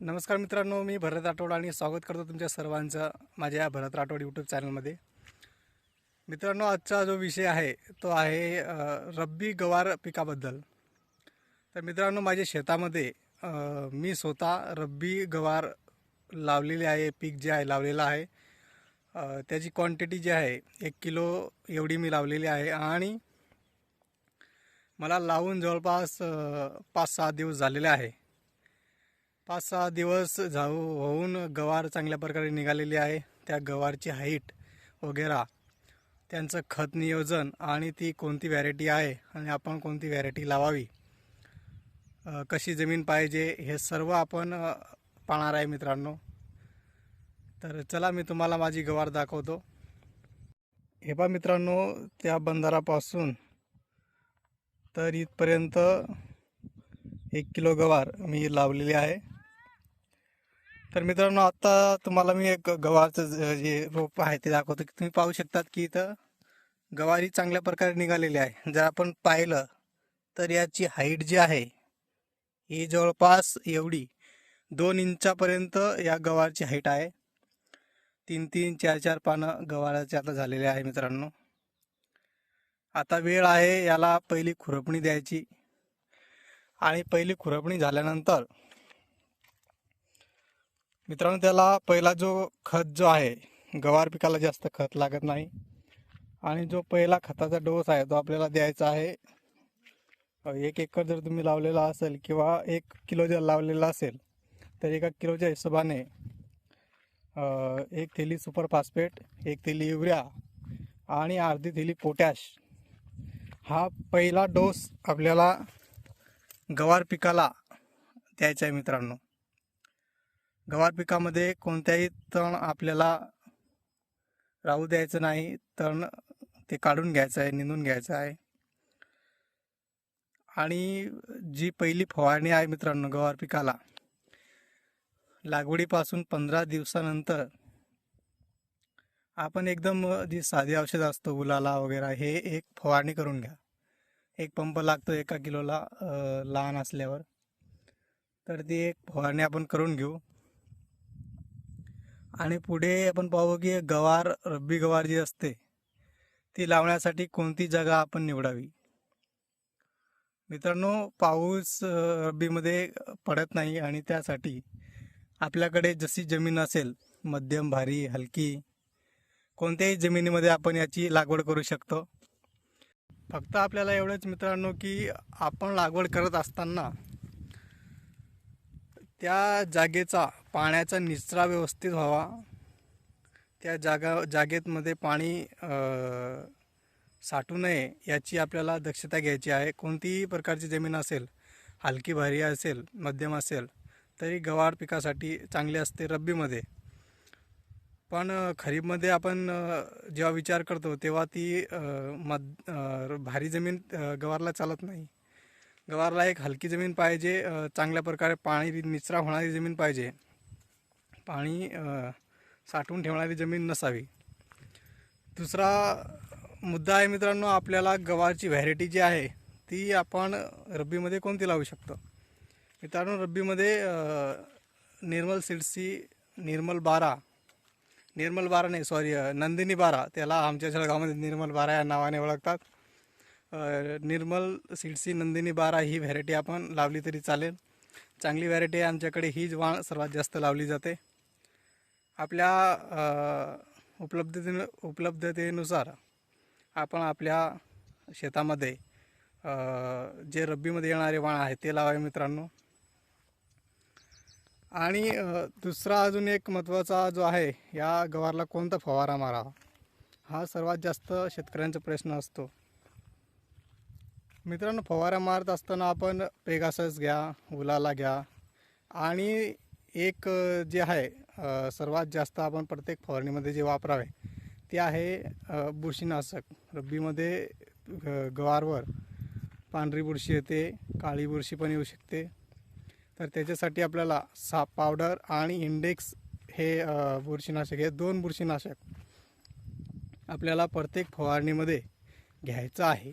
नमस्कार मित्रांनो मी भरत राठोड आणि स्वागत करतो तुमच्या सर्वांचं माझ्या या भरत राठोड यूट्यूब चॅनलमध्ये मित्रांनो आजचा जो विषय आहे तो आहे रब्बी गवार पिकाबद्दल. तर मित्रांनो माझ्या शेतामध्ये मी स्वतः रब्बी गवार लावलेली आहे पीक जे आहे लावलेलं आहे. त्याची क्वांटिटी जी आहे एक किलो एवढी मी लावलेली आहे आणि मला लावून जवळपास पाच सहा दिवस झालेले आहे. पाच सहा दिवस जाऊ होऊन गवार चांगल्या प्रकारे निघालेली आहे. त्या गवारची हाईट वगैरे त्यांचं खत नियोजन आणि ती कोणती व्हॅरायटी आहे आणि आपण कोणती व्हॅरायटी लावावी? कशी जमीन पाहिजे हे सर्व आपण पाहणार आहे मित्रांनो. तर चला मी तुम्हाला माझी गवार दाखवतो. हे पहा मित्रांनो त्या बंधारापासून तर इथपर्यंत एक किलो गवार मी लावलेली आहे. तर मित्रांनो आता तुम्हाला मी एक गवारचं जे रोप आहे ते दाखवतो. की तुम्ही पाहू शकतात की इथं गवारी चांगल्या प्रकारे निघालेली आहे. जर आपण पाहिलं तर याची हाईट जी आहे ही जवळपास एवढी दोन इंचापर्यंत या गवारची हाईट आहे. तीन तीन चार चार पानं गवाराचे आता झालेले आहे मित्रांनो. आता वेळ आहे याला पहिली खुरपणी द्यायची. आणि पहिली खुरपणी झाल्यानंतर मित्रांनो त्याला पहिला जो खत जो आहे गवार पिकाला जास्त खत लागत नाही. आणि जो पहिला खताचा डोस आहे तो आपल्याला द्यायचा आहे. एक एकर जर तुम्ही लावलेला असेल किंवा एक किलो जर लावलेला असेल तर एका किलोच्या हिशोबाने एक थैली सुपर फॉस्फेट एक थैली युरिया आणि अर्धी थैली पोटॅश हा पहिला डोस आपल्याला गवार पिकाला द्यायचा आहे मित्रांनो. गवार पिकामध्ये कोणत्याही तण आपल्याला राहू द्यायचं नाही. तण ते काढून घ्यायचं आहे निंदून घ्यायचं आहे. आणि जी पहिली फवारणी आहे मित्रांनो गवार पिकाला लागवडीपासून पंधरा दिवसानंतर आपण एकदम जी साधी औषध असतो गुलाला वगैरे हे एक फवारणी करून घ्या. एक पंप लागतो एका किलोला लहान असल्यावर. तर ती एक फवारणी आपण करून घेऊ. आणि पुढे आपण पाहू की गवार रब्बी गवार जी असते ती लावण्यासाठी कोणती जागा आपण निवडावी? मित्रांनो पाऊस रब्बीमध्ये पडत नाही आणि त्यासाठी आपल्याकडे जशी जमीन असेल मध्यम भारी हलकी कोणत्याही जमिनीमध्ये आपण याची लागवड करू शकतो. फक्त आपल्याला एवढंच मित्रांनो की आपण लागवड करत असताना त्या जागेचा पाण्याचा निचरा व्यवस्थित व्हावा. त्या जागा जागेमध्ये पाणी साठू नये याची आपल्याला दक्षता घ्यायची आहे. कोणतीही प्रकारची जमीन असेल हलकी भारी असेल मध्यम असेल तरी गवार पिकासाठी चांगली असते रब्बीमध्ये. पण खरीपमध्ये आपण जेव्हा विचार करतो तेव्हा ती मद मध भारी जमीन गवारला चालत नाही. गवारला एक हलकी जमीन पाहिजे चांगल्या प्रकारे पाणी निचरा होणारी जमीन पाहिजे. पाणी साठवून ठेवणारी जमीन नसावी. दुसरा मुद्दा आहे मित्रांनो आपल्याला गवारची व्हॅरायटी जी आहे ती आपण रब्बीमध्ये कोणती लावू शकतो? मित्रांनो रब्बीमध्ये निर्मल सीड्सची निर्मल बारा निर्मल बारा नाही सॉरी नंदिनी बारा त्याला आमच्या जळगावमध्ये निर्मल बारा या नावाने ओळखतात. निर्मल सीडसी नंदिनी बारा ही व्हॅरायटी आपण लावली तरी चालेल. चांगली व्हॅरायटी आहे. आमच्याकडे हीच वाण सर्वात जास्त लावली जाते. आपल्या उपलब्धतेनु उपलब्धते उपलब्धतेनुसार आपण आपल्या शेतामध्ये जे रब्बीमध्ये येणारे वाण आहेत ते लावावे मित्रांनो. आणि दुसरा अजून एक महत्त्वाचा जो आहे या गवारला कोणता फवारा मारावा? हा सर्वात जास्त शेतकऱ्यांचा प्रश्न असतो. मित्रांनो फवारा मारत असताना आपण पेगासस घ्या उलाला घ्या आणि एक जे आहे सर्वात जास्त आपण प्रत्येक फवारणीमध्ये जे वापरावे ते आहे बुरशीनाशक. रब्बीमध्ये गवारवर पांढरी बुरशी येते काळी बुरशी पण येऊ शकते. तर त्याच्यासाठी आपल्याला साप पावडर आणि इंडेक्स हे बुरशीनाशक हे दोन बुरशीनाशक आपल्याला प्रत्येक फवारणीमध्ये घ्यायचं आहे.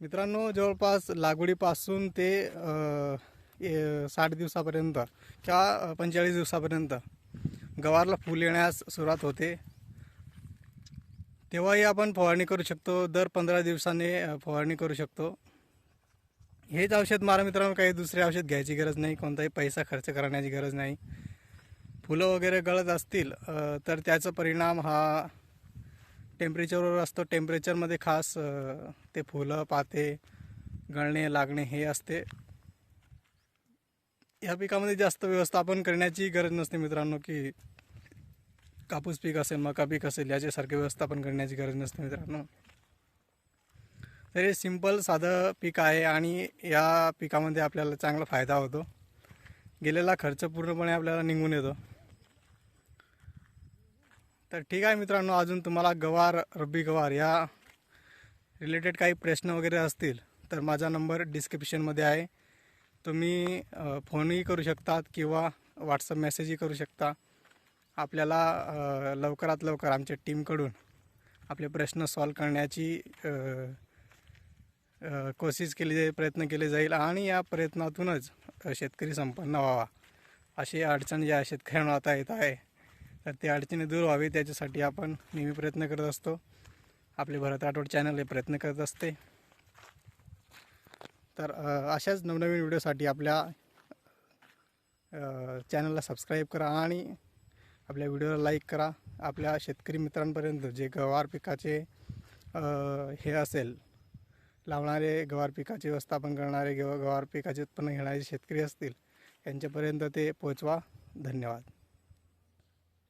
मित्रांनो जवळपास लागवडीपासून ते ए, साठ दिवसापर्यंत किंवा पंचेचाळीस दिवसापर्यंत गवारला फूल येण्यास सुरुवात होते. तेव्हाही आपण फवारणी करू शकतो दर पंधरा दिवसाने फवारणी करू शकतो. हेच औषध मारा मित्रांनो काही दुसरे औषध घ्यायची गरज नाही कोणताही पैसा खर्च करण्याची गरज नाही. फुलं वगैरे गळत असतील तर त्याचा परिणाम हा टेम्परेचरवर असतो. टेम्परेचरमध्ये खास ते फुलं पाते गळणे लागणे हे असते. या पिकामध्ये जास्त व्यवस्थापन करण्याची गरज नसते मित्रांनो की कापूस पीक असेल मका पीक असेल याच्यासारखे व्यवस्थापन करण्याची गरज नसते मित्रांनो. तर हे सिंपल साधं पीक आहे आणि या पिकामध्ये आपल्याला चांगला फायदा होतो. गेलेला खर्च पूर्णपणे आपल्याला निघून येतो. तर ठीक आहे मित्रांनो अजून तुम्हाला गवार रब्बी गवार या रिलेटेड काही प्रश्न वगैरे असतील तर माझा नंबर डिस्क्रिप्शनमध्ये आहे. तुम्ही फोनही करू शकतात किंवा व्हॉट्सअप मेसेजही करू शकता. आपल्याला लवकरात लवकर आमच्या टीमकडून आपले प्रश्न सॉल्व करण्याची कोशिश केली जाईल प्रयत्न केले जाईल आणि या प्रयत्नातूनच शेतकरी संपन्न व्हावा. अशी अडचण ज्या शेतकऱ्यांना आता येत आहे तर ते अडचणी दूर व्हावी त्याच्यासाठी आपण नेहमी प्रयत्न करत असतो. आपले भरत राठोड चॅनल हे प्रयत्न करत असते. तर अशाच नवनवीन व्हिडिओसाठी आपल्या चॅनलला सबस्क्राईब करा आणि आपल्या व्हिडिओला लाईक करा. आपल्या शेतकरी मित्रांपर्यंत जे गवार पिकाचे हे असेल लावणारे गवार पिकाचे व्यवस्थापन करणारे किंवा गवार पिकाचे उत्पन्न घेणारे शेतकरी असतील यांच्यापर्यंत ते पोचवा धन्यवाद.